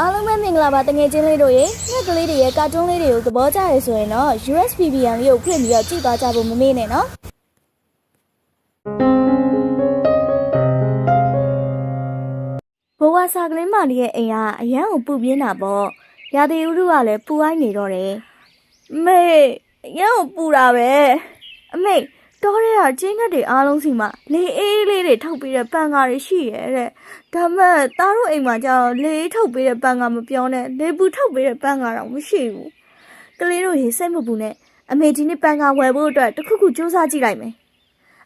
အားလုံးပဲမင်္ဂလာပါတငယ်ချင်းလေးတို့ရေငှက်ကလေးတွေရဲ့ကာတွန်းလေးတွေကိုသဘောကျရဆိုရင်တော့ USBBN လေးကိုဖွင့်ပြီးတော့ကြည့်သွားကြဖို့မမေ့နဲ့နော်ဘဝစာကလေးမလေးရဲ့အိမ်ကအရန်ကိုပူပြင်းတာပေါ့ရာသီဥတုကလည်းပူအိုင်းနေတော့တယ်မေအရန်ကိုပူတာပဲအမေ တော်ရဲကကျင်းငတ်တွေအားလုံးစီမှာလေအေးလေးတွေထုတ်ပြီးတဲ့ပန်ကားတွေရှိရဲ့တဲ့ဒါမဲ့သားတို့အိမ်မှာကျတော့လေအေးထုတ်ပေးတဲ့ပန်းကမပြောနဲ့လေပူထုတ်ပေးတဲ့ပန်းကတော့မရှိဘူးကလေးတို့ရေစိတ်မပူနဲ့အမေဒီနေ့ပန်းကဝယ်ဖို့အတွက်တစ်ခုခုစူးစမ်းကြည့်လိုက်မယ်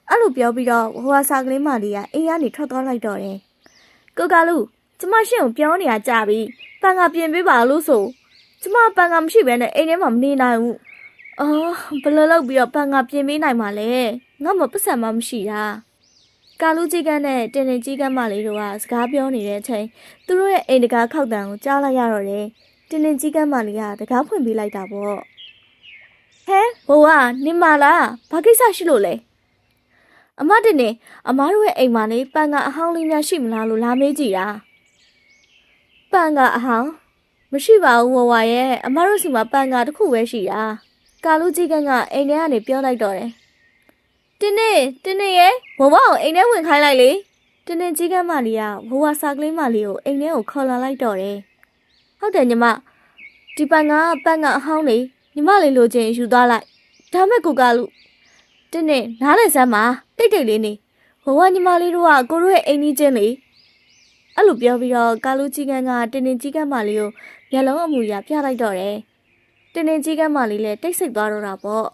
အဲ့လိုပြောပြီးတော့ဟိုဟာစာကလေးမလေးကအိမ်ကနေထွက်သွားလိုက်တော့တယ်ကိုကလူကျမရှင့်ကိုပြောနေရကြပြီပန်းကပြင်ပေးပါလို့ဆိုကျမပန်းကမရှိဘဲနဲ့အိမ်ထဲမှာမနေနိုင်ဘူး အော်ဘယ်လိုလုပ်ပြီးတော့ပန်းကပြင်ပေးနိုင်မှာလဲငါမပတ်စံမှမရှိတာကာလူကြီးကန်းနဲ့တင်တင်ကြီးကန်းမလေးတို့ကစကားပြောနေတဲ့အချိန်သူတို့ရဲ့အိမ်တကာခောက်တံကိုကြားလိုက်ရတော့တယ်တင်တင်ကြီးကန်းမလေးကတကားဖွင့်ပေးလိုက်တာပေါ့ဟဲဘိုးကနင်မလားဘာကိစ္စရှိလို့လဲအမတင်နေအမားတို့ရဲ့အိမ်မှာနေပန်ကအဟောင်းလေးများရှိမလားလို့လာမေးကြည့်တာပန်ကအဟောင်းမရှိပါဘူးဝဝရဲ့အမားတို့စီမှာပန်ကတစ်ခုပဲရှိတာ ကာလူကြီးကန်းကအိမ်ထဲကနေပြောလိုက်တော့တယ်တင်းနေတင်းနေရဲ့ဘဝကိုအိမ်ထဲဝင်ခိုင်းလိုက်လေတင်းနေကြီးကန်းမလေးကဘဝစာကလေးမလေးကိုအိမ်ထဲကိုခေါ်လာလိုက်တော့တယ်ဟုတ်တယ်ညီမဒီပန်ကပန်ကအဟောင်းလေညီမလေးလိုချင်ယူသွားလိုက်ဒါမဲ့ကိုကလူတင်းနေနားလေစမ်းပါတိတ်တိတ်လေးနေဘဝညီမလေးတို့ကကိုတို့ရဲ့အိမ်ကြီးချင်းလေအဲ့လိုပြောပြီးတော့ကာလူကြီးကန်းကတင်းနေကြီးကန်းမလေးကိုမျက်လုံးအမူအရာပြလိုက်တော့တယ် တင်းနေကြီးကန်းမလေးလည်းတိတ်ဆိတ်သွားတော့တာပေါ့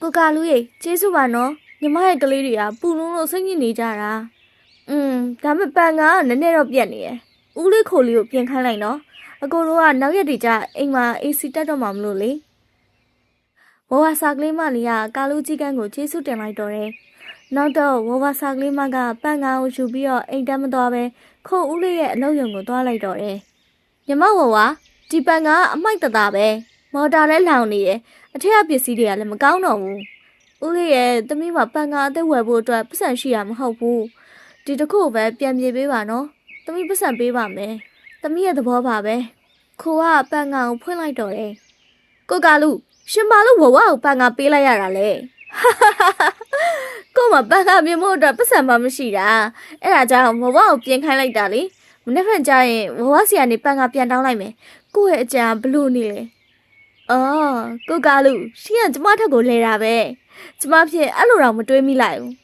ကိုကလူရေကျေးဇူးပါနော်ညီမရဲ့ကလေးတွေကပူလုံးလို့စိတ်ညစ်နေကြတာอืมဒါမဲ့ပန်ကနည်းနည်းတော့ပြက်နေရယ်ဦးလေးခိုလေးကိုပြင်ခိုင်းလိုက်နော်အကိုတို့ကနောက်ရက်တွေကျအိမ်မှာ AC တက်တော့မှမလို့လေဝဝစာကလေးမလေးကကာလူကြီးကန်းကိုကျေးဇူးတင်လိုက်တော့တယ်နောက်တော့ဝဝစာကလေးမကပန်ကာကိုယူပြီးတော့အိမ်တက်မသွားပဲခိုဦးလေးရဲ့အလုပ်ရုံကိုသွားလိုက်တော့တယ်ညီမဝဝဒီပန်ကအမိုက်တသားပဲ မော်တာလည်းလောင်နေရယ်အထက်ကပစ္စည်းတွေကလည်းမကောင်းတော့ဘူး။ဦးလေးရဲ့သမီးမပန်ကာအသက်ဝယ်ဖို့အတွက်ပတ်စံရှိရမဟုတ်ဘူး။ဒီတစ်ခုပဲပြန်ပြေပေးပါနော်။သမီးပတ်စံပေးပါမယ်။သမီးရဲ့သဘောပါပဲ။ခိုကပန်ကာကိုဖွင့်လိုက်တော့တယ်။ကိုကလူရှင်ပါလို့ဝဝကိုပန်ကာပေးလိုက်ရတာလေ။ကိုမပန်ကာပြင်ဖို့အတွက်ပတ်စံမှမရှိတာ။အဲ့ဒါကြောင့်ဝဝကိုပြင်ခိုင်းလိုက်တာလေ။မနေ့ကကြရင်ဝဝစီကနေပန်ကာပြန်တောင်းလိုက်မယ်။ကိုယ့်ရဲ့အကြံဘလို့နေလဲ။ အော်ကိုကားလူရှင်ကကျမထက်ကိုလဲတာပဲကျမဖြစ်အဲ့လိုတော့မတွေးမိလိုက်ဘူး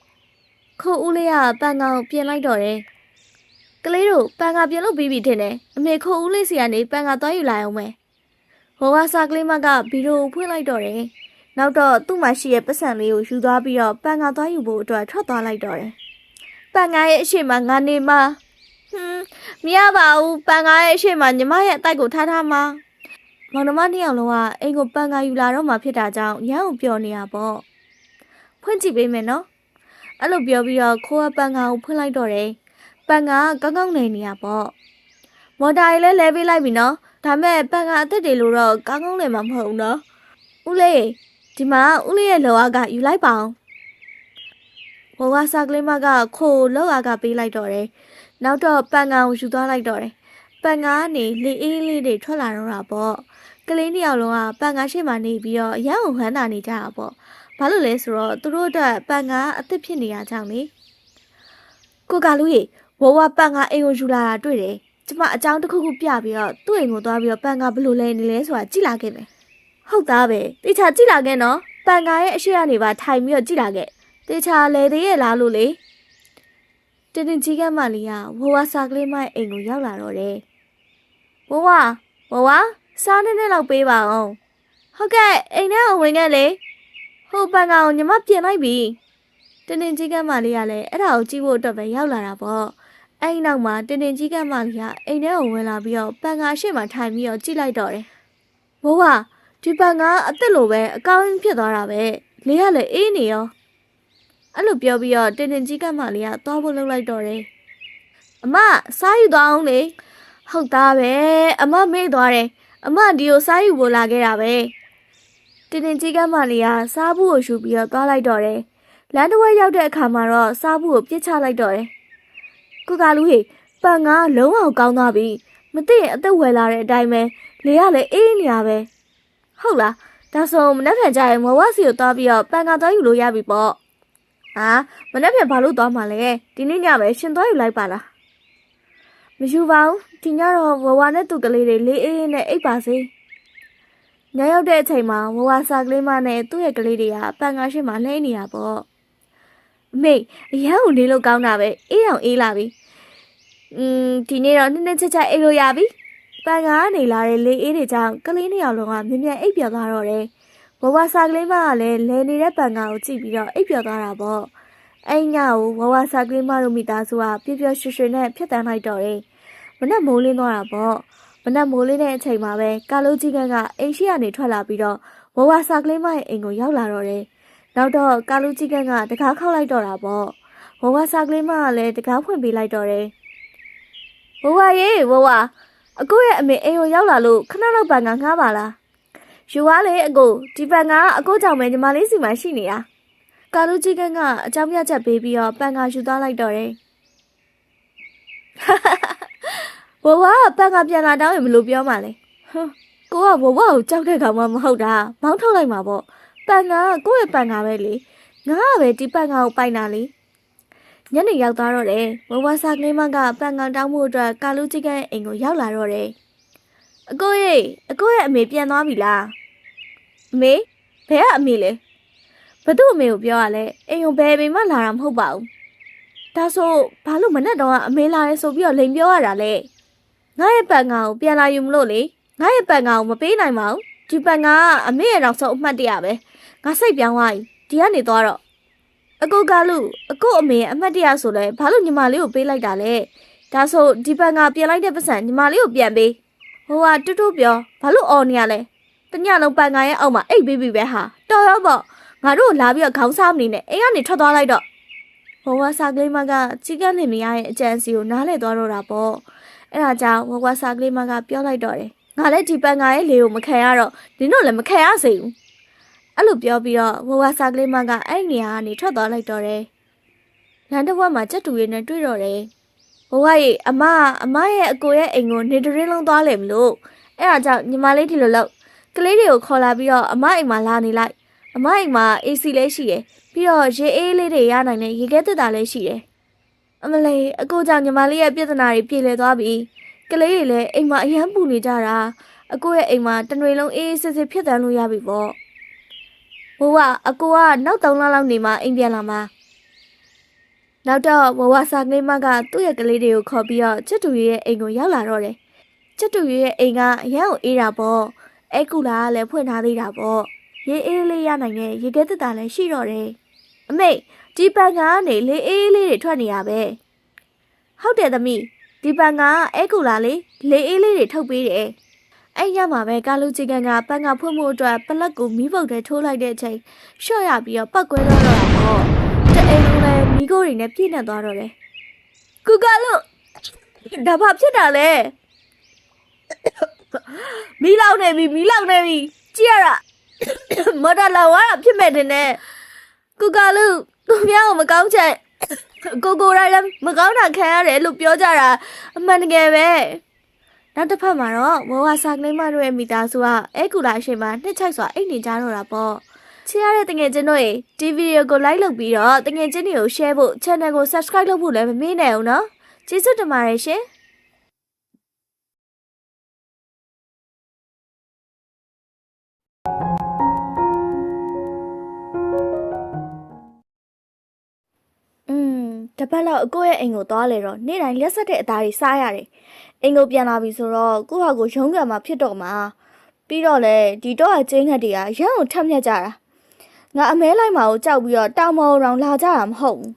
ခိုးဦးလေးကပန်ကောင်ပြင်လိုက်တော့တယ်ကလေးတို့ပန်ကပြင်လို့ပြီးပြီထင်တယ်အမေခိုးဦးလေးစီကနေပန်ကသွားယူလာအောင်မယ်ဟိုကစားကလေးမကဗီဒီယိုဖွင့်လိုက်တော့တယ်နောက်တော့သူ့မှာရှိရဲ့ပတ်စံလေးကိုယူသွားပြီးတော့ပန်ကသွားယူဖို့အတွက်ထွက်သွားလိုက်တော့တယ်ပန်ကရဲ့အရှိမငါနေမှာဟွန်းမရပါဘူးပန်ကရဲ့အရှိမညီမရဲ့အတိုက်ကိုထားထားမှာ မောင်နှမနှစ်ယောက်လုံးကအိမ်ကိုပန်ကာယူလာတော့မှဖြစ်တာကြောင့်ရန်ကိုပျော်နေတာပေါ့ဖွင့်ကြည့်ပေးမယ်နော်အဲ့လိုပြောပြီးတော့ခိုးကပန်ကာကိုဖွင့်လိုက်တော့တယ်ပန်ကာကကောင်းကောင်းနေနေရပေါ့မော်တာကြီးလည်းလဲပေးလိုက်ပြီနော်ဒါမဲ့ပန်ကာအသက်တွေလို့တော့ကောင်းကောင်းလည်းမမဟုတ်ဘူးနော်ဦးလေးဒီမှာဦးလေးရဲ့လောအားကယူလိုက်ပါအောင်ဘောကစားကလေးမကခိုးလောအားကပေးလိုက်တော့တယ်နောက်တော့ပန်ကာကိုယူသွားလိုက်တော့တယ်ပန်ကာကနေလေအေးလေးတွေထွက်လာတော့တာပေါ့ ကလေးနှစ်ယောက်လုံးကပန်ကားရှိမှနေပြီးတော့အရန်ကိုဟမ်းတာနေကြတာပေါ့။ဘာလို့လဲဆိုတော့သူတို့အတွက်ပန်ကားအသစ်ဖြစ်နေရကြောင်းလေ။ကိုကလူကြီးဝဝပန်ကားအိမ်ကိုယူလာတာတွေ့တယ်။ကျမအကြောင်းတစ်ခုခုပြပြီးတော့သူ့အိမ်ကိုသွားပြီးတော့ပန်ကားဘယ်လိုလဲနေလဲဆိုတာကြည့်လာခဲ့မယ်။ဟုတ်သားပဲ။တေချာကြည့်လာခဲ့နော်။ပန်ကားရဲ့အရှိကနေပါထိုင်ပြီးတော့ကြည့်လာခဲ့။တေချာလဲသေးရဲ့လားလို့လေ။တင်းတင်းကြီးကမှလေးကဝဝစာကလေးမအိမ်ကိုရောက်လာတော့တယ်။ဝဝဝဝ စားနေနဲ့လောက်ပေးပါအောင်ဟုတ်ကဲ့အိမ်ထဲကိုဝင်ခဲ့လေဟိုပန်ကောင်ညီမပြင်လိုက်ပြီတင်းတင်းကြီးကမလေးကလည်းအဲ့ဒါကိုကြည့်ဖို့အတွက်ပဲရောက်လာတာပေါ့အဲ့ဒီနောက်မှာတင်းတင်းကြီးကမလေးကအိမ်ထဲကိုဝင်လာပြီးတော့ပန်ကောင်ရှေ့မှာထိုင်ပြီးတော့ကြည့်လိုက်တော့တယ်ဘိုးကဒီပန်ကောင်အသက်လိုပဲအကောင်းဖြစ်သွားတာပဲလေးကလည်းအေးနေရောအဲ့လိုပြောပြီးတော့တင်းတင်းကြီးကမလေးကသွားဖို့လုပ်လိုက်တော့တယ်အမစားယူသွားအောင်လေဟုတ်သားပဲအမမေ့သွားတယ် အမဒီကိုစားယူဖို့လာခဲ့တာပဲတင်တင်ကြီးကမှလေးကစားဘူးကိုယူပြီးတော့သွားလိုက်တော့တယ်လမ်းတစ်ဝက်ရောက်တဲ့အခါမှာတော့စားဘူးကိုပြစ်ချလိုက်တော့တယ်ကုကလူဟေပန်ကလုံးအောင်ကောင်းသွားပြီမသိရင်အသက်ဝယ်လာတဲ့အတိုင်းပဲလေကလည်းအေးနေရပဲဟုတ်လားဒါဆိုမနေ့ကကြရင်မဝစီကိုသွားပြီးတော့ပန်ကသွားယူလို့ရပြီပေါ့ဟာမနေ့ကဘာလို့သွားမှလဲဒီနေ့ညပဲရှင်သွားယူလိုက်ပါလား မယူပါဘူးဒီညတော့ဝဝနဲ့သူ့ကလေးတွေလေးအေးအေးနဲ့အိပ်ပါစေညရောက်တဲ့အချိန်မှာဝဝစာကလေးမနဲ့သူ့ရဲ့ကလေးတွေကပန်ကားရှိမှလှဲနေရပေါ့အမေအရန်ကိုနေလို့ကောင်းတာပဲအေးအောင်အေးလာပြီอืมဒီနေ့တော့နည်းနည်းချက်ချက်အိပ်လို့ရပြီပန်ကားကနေလာတဲ့လေအေးတွေကြောင့်ကလေးနှစ်ယောက်လုံးကမြင်မြန်အိပ်ပျော်သွားတော့တယ်။ဘဝစာကလေးမကလည်းလဲနေတဲ့ပန်ကားကိုကြည့်ပြီးတော့အိပ်ပျော်သွားတာပေါ့။ အဲ့ညကိုဘဝစာကလေးမတို့မိသားစုကပျော်ပျော်ရွှင်ရွှင်နဲ့ဖြတ်တန်းလိုက်တော့တယ်။မနက်မိုးလင်းသွားတာပေါ့။မနက်မိုးလင်းတဲ့အချိန်မှာပဲကာလိုကြီးကကအိမ်ရှိကနေထွက်လာပြီးတော့ဘဝစာကလေးမရဲ့အိမ်ကိုရောက်လာတော့တယ်။နောက်တော့ကာလိုကြီးကကတကားခောက်လိုက်တော့တာပေါ့။ဘဝစာကလေးမကလည်းတကားဖွင့်ပေးလိုက်တော့တယ်။ဘဝရေဘဝအကိုရဲ့အမေအိမ်ကိုရောက်လာလို့ခဏတော့ပန်ကငှားပါလားယူသွားလေအကိုဒီပန်ကအကိုကြောင့်ပဲညီမလေးစီမှာရှိနေတာ ကာလူကြီးကန်းကအကြောင်းပြချက်ပေးပြီးတော့ပန်ကယူသွားလိုက်တော့တယ်ဘဝကပန်ကပြန်လာတောင်းရင်ဘယ်လိုပြောမှလဲဟမ်ကိုကဘဝကိုကြောက်တဲ့ကောင်မှမဟုတ်တာမောင်းထုတ်လိုက်မှာပေါ့ပန်ကကိုယ့်ရဲ့ပန်ကပဲလေငါကပဲဒီပန်ကကိုပိုင်တာလေညနေရောက်သွားတော့တယ်ဝဝစာကလေးမကပန်ကန်တောင်းမှုအတွက်ကာလူကြီးကရဲ့အိမ်ကိုရောက်လာတော့တယ်အကိုရေအကိုရဲ့အမေပြန်သွားပြီလားအမေဘယ်ကအမေလဲ ဘသူ့အမေကိုပြောရလဲအိမ်ကိုဘယ်အမေမှလာတာမဟုတ်ပါဘူးဒါဆိုဘာလို့မနဲ့တော့အမေလာရဲဆိုပြီးတော့လိန်ပြောရတာလဲငါရဲ့ပန်ကန်ကိုပြန်လာယူမလို့လေငါရဲ့ပန်ကန်ကိုမပေးနိုင်ပါဘူးဒီပန်ကန်ကအမေရဲ့နောက်ဆုံးအမှတ်တရပဲငါစိတ်ပြောင်းသွားပြီဒီကနေသွားတော့အကိုကလူအကိုအမေရဲ့အမှတ်တရဆိုလဲဘာလို့ညီမလေးကိုပေးလိုက်တာလဲဒါဆိုဒီပန်ကပြန်လိုက်တဲ့ပတ်စံညီမလေးကိုပြန်ပေးဟိုကတူတူပြောဘာလို့អော်နေရလဲတညလုံးပန်ကရဲ့အောက်မှာအိတ်ပေးပြီပဲဟာတော်ရောပေါ့ ငါတို့လာပြီးတော့ခေါင်းစားမနေနဲ့အိမ်ကနေထွက်သွားလိုက်တော့ဟိုကစာကလေးမကကြီးကန်းလင်မရရဲ့အကြံစီကိုနားလဲသွားတော့တာပေါ့အဲ့ဒါကြောင့်ဝဝစာကလေးမကပြောလိုက်တော့တယ်ငါလည်းဒီပန်ကရဲ့လေကိုမခံရတော့နင်တို့လည်းမခံရစေဘူးအဲ့လိုပြောပြီးတော့ဝဝစာကလေးမကအဲ့နေရာကနေထွက်သွားလိုက်တော့တယ်။လမ်းတစ်ဝက်မှာကြက်တူရည်နဲ့တွေ့တော့တယ်။ဝဝရဲ့အမကအမရဲ့အကိုရဲ့အိမ်ကိုနေတရင်းလုံးသွားလေမလို့အဲ့ဒါကြောင့်ညီမလေးဒီလိုလို့ကလေးတွေကိုခေါ်လာပြီးတော့အမအိမ်မှာလာနေလိုက်။ အမအိမ်မှာ AC လည်းရှိတယ်။ပြီးတော့ရေအေးလေးတွေရနိုင်တဲ့ရေခဲတက်တာလည်းရှိတယ်။အမလေးအကိုကြောင့်ညီမလေးရဲ့ပြဿနာတွေပြေလည်သွားပြီ။ကလေးတွေလည်းအိမ်မှာအယမ်းပူနေကြတာ။အကိုရဲ့အိမ်မှာတနွေလုံးအေးအေးဆေးဆေးဖြစ်တန်းလို့ရပြီပေါ့။ဘဝအကိုကနောက်3လလောက်နေမှအိမ်ပြန်လာမှာနောက်တော့ဘဝစာကလေးမကသူ့ရဲ့ကလေးတွေကိုခေါ်ပြီးတော့ချစ်တူရဲ့အိမ်ကိုရောက်လာတော့တယ်ချစ်တူရဲ့အိမ်ကအရန်ကိုအေးတာပေါ့အဲကူလာကလည်းဖွင့်ထားသေးတာပေါ့ ရေအေးလေးရနိုင်တဲ့ရေခဲတက်တာလည်းရှိတော့တယ်အမေဒီပန်ကနေလေအေးလေးတွေထွက်နေရပဲဟုတ်တယ်သမီးဒီပန်ကအဲကူလာလေးလေအေးလေးတွေထုတ်ပေးတယ်အဲ့ညမှာပဲကာလူချီကန်ကပန်းကဖွင့်မှုအတွက်ပလက်ကိုမီးပုတ်ထဲထိုးလိုက်တဲ့အချိန်ရှော့ရပြီးတော့ပောက်ကွဲသွားတော့တာပေါ့တအိမ်လုံးလည်းမီးခိုးတွေနဲ့ပြည့်နေသွားတော့တယ်ကူကလို့ဒါဘာဖြစ်တာလဲမီးလောင်နေပြီမီးလောင်နေပြီကြည့်ရတာ မော်တော်လောင်ရတာဖြစ်မဲ့တင်နဲ့ကူကလို့သူများကိုမကောင်းချက်ကိုကိုရိုင်းလည်းမကောင်းတာခံရတယ်လို့ပြောကြတာအမှန်တကယ်ပဲနောက်တစ်ဖက်မှာတော့ဝဝစာကလေးမတို့ရဲ့မိသားစုကအဲကူလာရှိမှနှစ်ချိုက်စွာအိတ်နေကြတော့တာပေါ့ချစ်ရတဲ့တငယ်ချင်းတို့ရေဒီဗီဒီယိုကို like လုပ်ပြီးတော့တငယ်ချင်းတွေကို share ဖို့ channel ကို subscribe လုပ်ဖို့လည်းမမေ့နိုင်အောင်နော်ကျေးဇူးတင်ပါတယ်ရှင် တပတ်လောက်အကိုရဲ့အိမ်ကိုသွားလေတော့နေ့တိုင်းလက်ဆက်တဲ့အသားတွေစားရတယ်အိမ်ကိုပြန်လာပြီဆိုတော့ကိုဟာကိုရုံးကန်မှာဖြစ်တော့မှာပြီးတော့လေဒီတော့အကျင်းငတ်တွေကရန်ကိုထက်မြက်ကြတာငါအမဲလိုက်မှာကိုကြောက်ပြီးတော့တောင်မော်ရောင်လာကြတာမဟုတ်ဘူး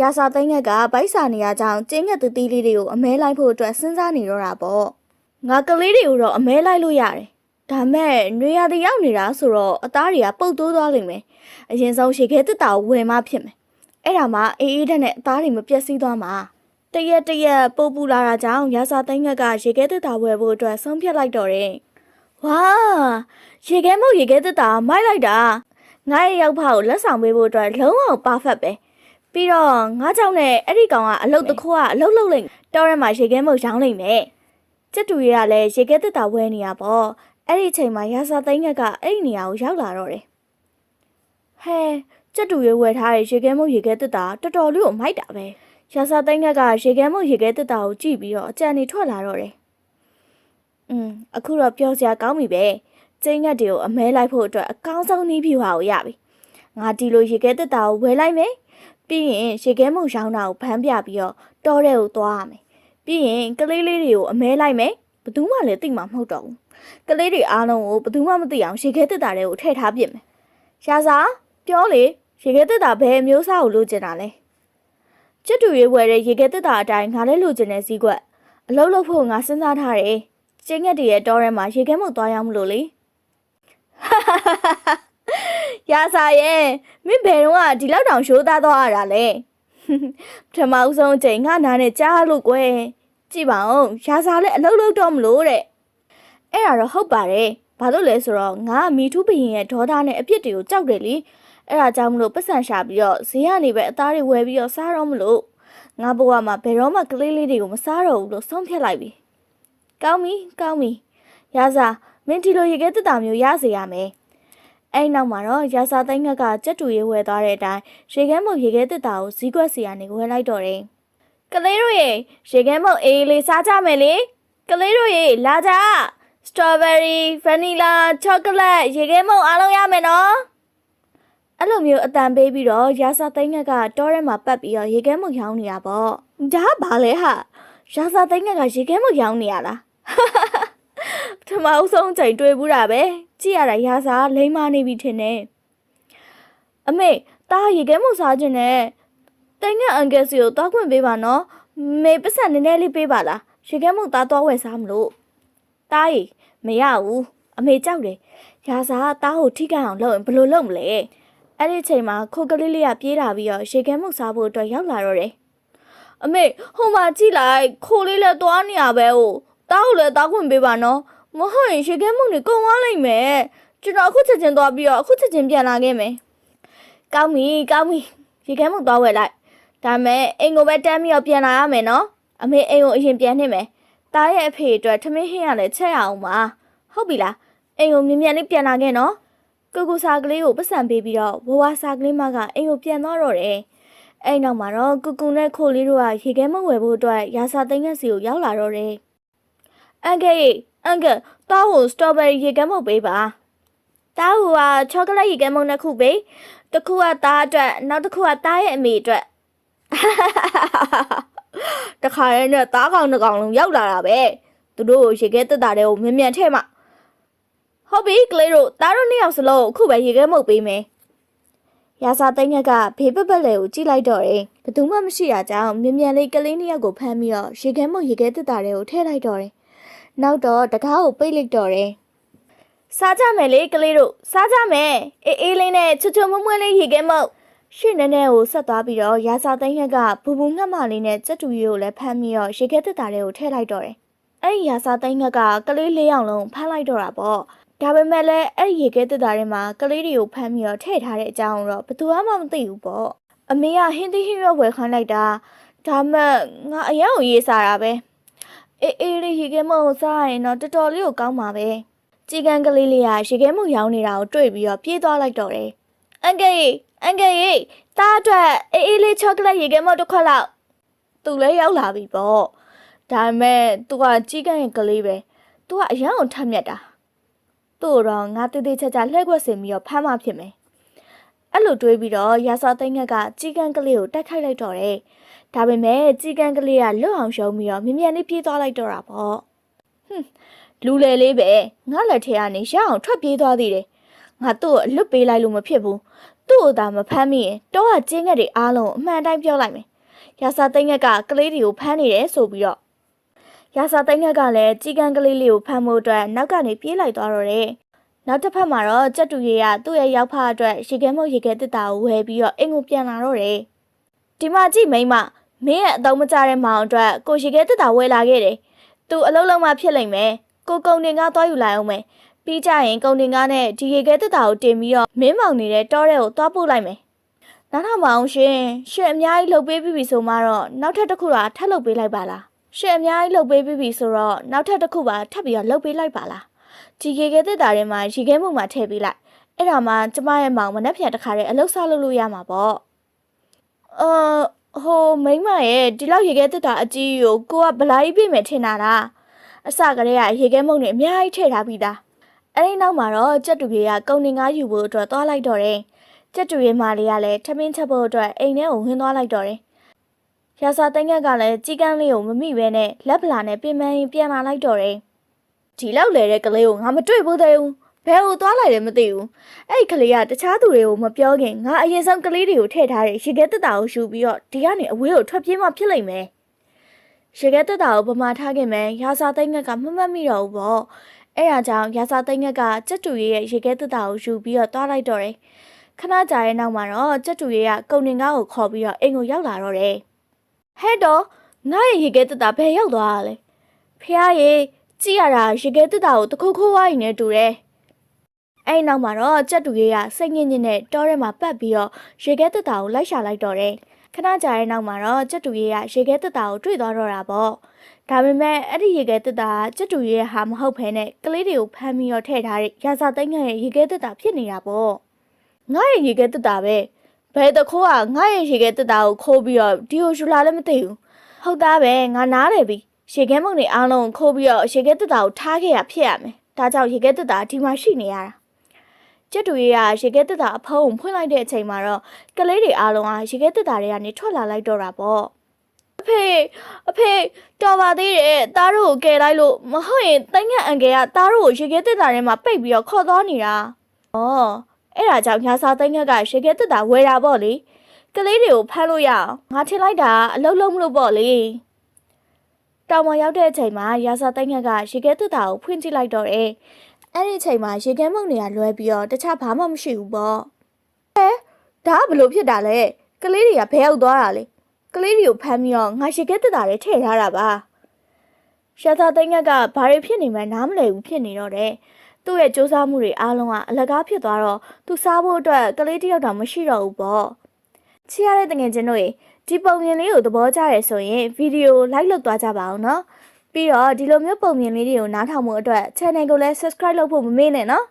ရာစာသိန်းငက်ကဗိုက်စာနေရကြောင်းကျင်းငတ်တသီးလေးတွေကိုအမဲလိုက်ဖို့အတွက်စဉ်းစားနေတော့တာပေါ့ငါကလေးတွေကိုတော့အမဲလိုက်လို့ရတယ်ဒါမဲ့နွေရာသီရောက်နေတာဆိုတော့အသားတွေကပုတ်တိုးသွားလိမ့်မယ်အရင်ဆုံးရေခဲတက်တာကိုဝယ်မှဖြစ်မယ် အဲ့ဒါမှအေးအေးတဲ့နဲ့အသားတွေမပြက်စီးသွားမှာတရက်တရက်ပို့ပူလာတာကြောင့်ရာစာသိန်းငက်ကရေခဲတက်တာဝယ်ဖို့အတွက်ဆုံးဖြတ်လိုက်တော့တယ်။ဝါရေခဲမုတ်ရေခဲတက်တာမိုက်လိုက်တာငါရဲ့ရောက်ဖကိုလက်ဆောင်ပေးဖို့အတွက်လုံးဝပါဖက်ပဲ။ပြီးတော့ငါကြောင့်နဲ့အဲ့ဒီကောင်ကအလုတ်တစ်ခုကအလုတ်လုတ်လိုက်တော်ရမှာရေခဲမုတ်ရောင်းလိုက်မယ်။ကျကျက်တူရကလည်းရေခဲတက်တာဝဲနေရပေါ့အဲ့ဒီအချိန်မှာရာစာသိန်းငက်ကအဲ့ဒီနေရာကိုရောက်လာတော့တယ်ဟဲ ကျက်တူရဝယ်ထားတဲ့ရေခဲမုတ်ရေခဲတက်တာတော်တော်လေးကိုမိုက်တာပဲရာစာသိန်းငက်ကရေခဲမုတ်ရေခဲတက်တာကိုကြည့်ပြီးတော့အကြံနေထွက်လာတော့တယ်อืมအခုတော့ပြောစရာကောင်းပြီပဲကျင်းငက်တွေကိုအမဲလိုက်ဖို့အတွက်အကောင်းဆုံးနည်းဖြူဟာကိုရပြီငါဒီလိုရေခဲတက်တာကိုဝယ်လိုက်မယ်ပြီးရင်ရေခဲမုတ်ရောင်းတာကိုဖမ်းပြပြီးတော့တောထဲကိုသွားရမယ်ပြီးရင်ကလေးလေးတွေကိုအမဲလိုက်မယ်ဘယ်သူမှလည်းသိမှာမဟုတ်တော့ဘူးကလေးတွေအားလုံးကိုဘယ်သူမှမသိအောင်ရေခဲတက်တာတွေကိုထည့်ထားပြစ်မယ်ရှာစာပြောလေ ရေခဲတက်တာဘယ်အမျိုးအစားကိုလိုချင်တာလဲကျွတ်တူရွေးဝယ်တဲ့ရေခဲတက်တာအတိုင်းငါလည်းလိုချင်တဲ့စည်းကွက်အလုံးလုံးဖို့ငါစဉ်းစားထားတယ်ကျင်းငက်တည်းရဲ့တောထဲမှာရေခဲမှုတ်သွားရောက်မလို့လေရာစာရဲ့မင်းဘယ်တော့ကဒီလောက်တောင်ရှိုးသားသွားရတာလဲပထမဦးဆုံးအချိန်ငါနားနဲ့ကြားလို့ကွယ်ကြည့်ပါဦးရာစာလည်းအလုံးလုံးတော့မလို့တဲ့အဲ့ဒါတော့ဟုတ်ပါတယ်ဘာလို့လဲဆိုတော့ငါကမီထူးဘရင်ရဲ့ဒေါသနဲ့အပြစ်တွေကိုကြောက်တယ်လေ အဲ့ဒါကြောင့်မလို့ပတ်စံရှာပြီးတော့ဈေးကနေပဲအသားတွေဝယ်ပြီးတော့စားတော့မလို့ငါဘဝမှာဘယ်တော့မှကလေးလေးတွေကိုမစားတော့ဘူးလို့ဆုံးဖြတ်လိုက်ပြီကောင်းပြီကောင်းပြီရာစာမင်းဒီလိုရေခဲတက်တာမျိုးရစေရမယ်အဲ့နောက်မှာတော့ရာစာသိန်းငက်ကကြက်တူရေးဝယ်သွားတဲ့အတိုင်းရေခဲမုတ်ရေခဲတက်တာကိုဈီးကွက်စီကနေဝယ်လိုက်တော့တယ်ကလေးတို့ရေရေခဲမုတ်အေးလေးစားကြမယ်လေကလေးတို့ရေလာကြစတော်ဘယ်ရီဗနီလာချောကလက်ရေခဲမုတ်အားလုံးရမယ်နော် အဲ့လိုမျိုးအတန်ပေးပြီးတော့ရာစာသိန်းငက်ကတောထဲမှာပတ်ပြီးတော့ရေခဲမုတ်ရောင်းနေတာပေါ့ဒါကဘာလဲဟာရာစာသိန်းငက်ကရေခဲမုတ်ရောင်းနေရလားပထမအဆုံးချိန်တွေ့ဘူးတာပဲကြည့်ရတာရာစာလိမ့်မနေပြီထင်တယ်အမေတားရေခဲမှုစားခြင်းနဲ့တိုင်ကအန်ကယ်စီကိုတောက်ခွင့်ပေးပါနော်မေပတ်စံနည်းနည်းလေးပေးပါလားရေခဲမှုသားတော့ဝယ်စားမလို့တားရီမရဘူးအမေကြောက်တယ်ရာစာကတားကိုထိခိုက်အောင်လုပ်ရင်ဘယ်လိုလုပ်မလဲ အဲ့ဒီအချိန်မှာခိုးကလေးလေးကပြေးလာပြီးတော့ရေခဲမှုစားဖို့အတွက်ရောက်လာတော့တယ်အမေဟိုမှာကြည့်လိုက်ခိုးလေးလည်းသွားနေရပဲဟိုတားကိုလည်းတားခွင့်ပေးပါနော်မဟုတ်ရင်ရေခဲမှုတွေကုန်သွားလိမ့်မယ်ကျွန်တော်အခုချက်ချင်းသွားပြီးတော့အခုချက်ချင်းပြန်လာခဲ့မယ်ကောင်းပြီကောင်းပြီရေခဲမှုသွားဝယ်လိုက်ဒါမဲ့အိမ်ကိုပဲတန်းပြီးတော့ပြန်လာရမယ်နော်အမေအိမ်ကိုအရင်ပြန်နှိမ့်မယ်တားရဲ့အဖေအတွက်ထမင်းဟင်းရလဲချက်ရအောင်ပါဟုတ်ပြီလားအိမ်ကိုမြင်မြန်လေးပြန်လာခဲ့နော် ကိုကိုစာကလေးကိုပတ်စံပေးပြီးတော့ဝဝစာကလေးမကအိမ်ကိုပြန်သွားတော့တယ်အဲ့နောက်မှာတော့ကူကူနဲ့ခိုလေးတို့ကရေခဲမဝယ်ဖို့အတွက်ရာစာသိန်းငက်စီကိုရောက်လာတော့တယ်အန်ကယ်အန်ကယ်တားကိုစတော်ဘယ်ရီရေကမ်းမုတ်ပေးပါတားဟူကချောကလက်ရေကမ်းမုတ်နှစ်ခုပေးတစ်ခုကတားအတွက်နောက်တစ်ခုကတားရဲ့အမေအတွက်တခါရဲနဲ့တားကောင်တစ်ကောင်လုံးရောက်လာတာပဲသူတို့ကိုရေခဲတက်တာတွေကိုမြင်မြန်ထဲမှာ ဟုတ်ပြီကလေးတို့တားတို့နှစ်ယောက်စလုံးအခုပဲရေခဲမုတ်ပေးမယ်ရာစာသိန်းငက်ကဘေးပက်ပက်လေကိုကြည့်လိုက်တော့တယ်ဘယ်သူမှမရှိတာကြောင့်မြင်မြန်လေးကလေးနှစ်ယောက်ကိုဖမ်းပြီးတော့ရေခဲမုတ်ရေခဲတက်တာတွေကိုထည့်လိုက်တော့တယ်နောက်တော့တကားကိုပိတ်လိုက်တော့တယ်။စားကြမယ်လေကလေးတို့စားကြမယ်အေးအေးလေးနဲ့ချွတ်ချွတ်မွမွလေးရေခဲမုတ်ရှင်းနေနေကိုဆက်သွားပြီးတော့ရာစာသိန်းရက်ကဘူဘူငှက်မလေးနဲ့စက်တူရီကိုလည်းဖမ်းပြီးတော့ရေခဲတက်တာတွေကိုထည့်လိုက်တော့တယ်။အဲ့ဒီရာစာသိန်းရက်ကကလေးလေးယောက်လုံးဖမ်းလိုက်တော့တာပေါ့။ ဒါပေမဲ့လည်းအဲ့ဒီရေခဲတက်တာတွေမှာကလေးတွေကိုဖမ်းပြီးတော့ထည့်ထားတဲ့အကြောင်းတော့ဘယ်သူမှမသိဘူးပေါ့။အမေကဟင်းသီးဟင်းရွက်ဝယ်ခိုင်းလိုက်တာဒါမှငါအရင်ကိုရေးစားတာပဲ။ အေးအေးလေးရေခဲမုတ်စားရင်တော့တော်တော်လေးကိုကောင်းပါပဲ။ជីကန်ကလေးလေးကရေခဲမုတ်ရောင်းနေတာကိုတွေ့ပြီးတော့ပြေးသွားလိုက်တော့တယ်။အန်ကယ်ကြီးအန်ကယ်ကြီးတားအတွက်အေးအေးလေးချောကလက်ရေခဲမုတ်တစ်ခွက်လောက်သူလည်းရောက်လာပြီပေါ့။ဒါပေမဲ့သူကជីကန်ရဲ့ကလေးပဲ။ तू ကအရန်ကိုထက်မြက်တာ။ သူ့တော့ငါတေးသေးချာချာလှည့်ခွက်စင်ပြီးတော့ဖမ်းမှဖြစ်မယ်။အဲ့လိုတွေးပြီးတော့ရာစာသိန်းငက်ကជីကန်ကလေးကိုတိုက်ခိုက်လိုက်တော့တယ်။ ဒါပေမဲ့ជីကန်ကလေးကလွတ်အောင်ရှုံးပြီးတော့မြ мян လေးပြေးသွားလိုက်တော့တာပေါ့ဟွန်းလူလေလေးပဲငါလက်ထဲကနေရအောင်ထွက်ပြေးသွားသေးတယ်ငါသူ့ကိုအလွတ်ပေးလိုက်လို့မဖြစ်ဘူးသူ့ကိုသာမဖမ်းမိရင်တော့ကကျင်းငက်တွေအားလုံးအမှန်တိုင်းပြောလိုက်မယ်ရာစာသိန်းငက်ကကလေးတွေကိုဖမ်းနေတယ်ဆိုပြီးတော့ ရာစာသိန်းငက်ကလည်းជីကန်ကလေးလေးကိုဖမ်းဖို့အတွက်နောက်ကနေပြေးလိုက်သွားတော့တယ်နောက်တစ်ဖက်မှာတော့ကြက်တူရီကသူ့ရဲ့ရောက်ဖအတွက်ရေခဲမုတ်ရေခဲတစ်တာကိုဝယ်ပြီးတော့အိမ်ကိုပြန်လာတော့တယ်ဒီမှာကြည့်မိန်းမမင်းရဲ့အတုံးမကြတဲ့မောင်အတွက်ကိုရှိခဲတက်တာဝယ်လာခဲ့တယ်။ तू အလုံးလုံးမှဖြစ်လိမ့်မယ်။ကိုကုံတင်ကားသွားယူလိုက်အောင်မယ်။ပြီးကြရင်ကုံတင်ကားနဲ့ဒီရေခဲတက်တာကိုတင်ပြီးတော့မင်းမောင်နေတဲ့တောထဲကိုသွားပို့လိုက်မယ်။နောက်ထပ်မအောင်ရှင်ရှင်အများကြီးလှုပ်ပေးပြီးပြီဆိုမှတော့နောက်ထပ်တစ်ခုတော့ထပ်လှုပ်ပေးလိုက်ပါလား။ ရှင့်အများကြီးလှုပ်ပေးပြီးပြီဆိုတော့နောက်ထပ်တစ်ခုပါထပ်ပြီးတော့လှုပ်ပေးလိုက်ပါလားဒီရေခဲတက်တာထဲမှာရေခဲမှုမှာထည့်ပေးလိုက်အဲ့ဒါမှကျမရဲ့မောင်မနှက်ဖြန်တစ်ခါတည်းအလုတ်စားလုပ်လို့ရမှာပေါ့အာဟိုမိမရဲ့ဒီလောက်ရေခဲတက်တာအကြီးကိုကိုကဗလာကြီးပြင်မယ်ထင်တာလားအစကတည်းကရေခဲမုံတွေအများကြီးထည့်ထားပြီးသားအဲ့ဒီနောက်မှာတော့ကြက်တူကြီးကကုံနေငါယူဖို့အတွက်သွားလိုက်တော့တယ်ကြက်တူရဲ့မလေးကလည်းထမင်းချက်ဖို့အတွက်အိမ်ထဲကိုဝင်သွားလိုက်တော့တယ် ရာစာသိန်းကက်ကလည်းကြီးကန်းလေးကိုမမိပဲနဲ့လက်ပလာနဲ့ပြင်ပန်းရင်ပြန်လာလိုက်တော့တယ်။ဒီလောက်လေတဲ့ကလေးကိုငါမတွေ့ဘူးသေးဘူး။ဘယ်ကိုသွားလိုက်လဲမသိဘူး။အဲ့ဒီကလေးကတခြားသူတွေကိုမပြောခင်ငါအရင်ဆုံးကလေးတွေကိုထည့်ထားတဲ့ရေခဲတက်တာကိုရှူပြီးတော့ဒီကနေအဝေးကိုထွက်ပြေးမှဖြစ်လိမ့်မယ်။ရေခဲတက်တာကိုဗမာထားခင်မဲ့ရာစာသိန်းကက်ကမမှတ်မိတော့ဘူးပေါ့။အဲ့ဒါကြောင့်ရာစာသိန်းကက်ကကြက်တူရဲ့ရေခဲတက်တာကိုယူပြီးတော့သွားလိုက်တော့တယ်။ခဏကြာရဲ့နောက်မှာတော့ကြက်တူရဲ့ကကုံနေကားကိုခေါ်ပြီးတော့အိမ်ကိုရောက်လာတော့တယ်။ ဟဲ့တော့ငါရဲ့ရေခဲတက်တာဘယ်ရောက်သွားတာလဲဖះရေကြည့်ရတာရေခဲတက်တာကိုတခုခိုးဝိုင်းနေတူတယ်အဲ့နောက်မှာတော့ကြက်တူရေးကစိတ်ညစ်ညစ်နဲ့တောထဲမှာပတ်ပြီးတော့ရေခဲတက်တာကိုလိုက်ရှာလိုက်တော့တယ်ခဏကြာရဲ့နောက်မှာတော့ကြက်တူရေးကရေခဲတက်တာကိုတွေ့သွားတော့တာပေါ့ဒါပေမဲ့အဲ့ဒီရေခဲတက်တာကကြက်တူရေးရဲ့ဟာမဟုတ်ဘဲနဲ့ကလေးတွေကိုဖမ်းပြီးတော့ထည့်ထားတဲ့ရာဇာသိန်းငယ်ရဲ့ရေခဲတက်တာဖြစ်နေတာပေါ့ငါရဲ့ရေခဲတက်တာပဲ ဘယ်တခိုးကငါ့ရဲ့ရေခဲတက်တာကိုခိုးပြီးတော့ဒီကိုယူလာလည်းမသိဘူးဟုတ်သားပဲငါနားတယ်ပြီရေခဲမုံတွေအားလုံးကိုခိုးပြီးတော့ရေခဲတက်တာကိုထားခဲ့ရဖြစ်ရမယ်ဒါကြောင့်ရေခဲတက်တာဒီမှာရှိနေရတာကျက်တူရေးကရေခဲတက်တာအဖုံးကိုဖွင့်လိုက်တဲ့အချိန်မှာတော့ကလေးတွေအားလုံးကရေခဲတက်တာတွေကနေထွက်လာလိုက်တော့တာပေါ့အဖေအဖေတော်ပါသေးတယ်သားတို့ကိုကယ်လိုက်လို့မဟုတ်ရင်တိုင်းငတ်အန်ကယ်ကသားတို့ကိုရေခဲတက်တာထဲမှာပိတ်ပြီးတော့ခေါ်သွားနေတာဩ အဲ့ဒါကြောင့်ညာစာသိန်းငက်ကရေခဲတက်တာဝယ်တာပေါ့လေကလေးတွေကိုဖမ်းလို့ရအောင်ငါထင်လိုက်တာအလုံးလုံးမလို့ပေါ့လေတောင်မရောက်တဲ့အချိန်မှာရာစာသိန်းငက်ကရေခဲတက်တာကိုဖွင့်ကြည့်လိုက်တော့တယ်အဲ့ဒီအချိန်မှာရေခဲမုန်တွေကလွဲပြီးတော့တခြားဘာမှမရှိဘူးပေါ့ဟဲဒါကဘလို့ဖြစ်တာလဲကလေးတွေကဘယ်ရောက်သွားတာလဲကလေးတွေကိုဖမ်းပြီးတော့ငါရေခဲတက်တာတွေထည့်ထားတာပါရာစာသိန်းငက်ကဘာတွေဖြစ်နေမှန်းနားမလည်ဘူးဖြစ်နေတော့တယ် သူ့ရဲ့စူးစမ်းမှုတွေအားလုံးကအလကားဖြစ်သွားတော့သူစားဖို့အတွက်ကလေးတစ်ယောက်တောင်မရှိတော့ဘူးပေါ့ချစ်ရတဲ့တငယ်ချင်းတို့ရေဒီပုံမြင်လေးကိုသဘောကျရဲဆိုရင်ဗီဒီယို like လုပ်သွားကြပါအောင်နော်ပြီးတော့ဒီလိုမျိုးပုံမြင်လေးတွေကိုနားထောင်မှုအတွက် channel ကိုလည်း subscribe လုပ်ဖို့မမေ့နဲ့နော်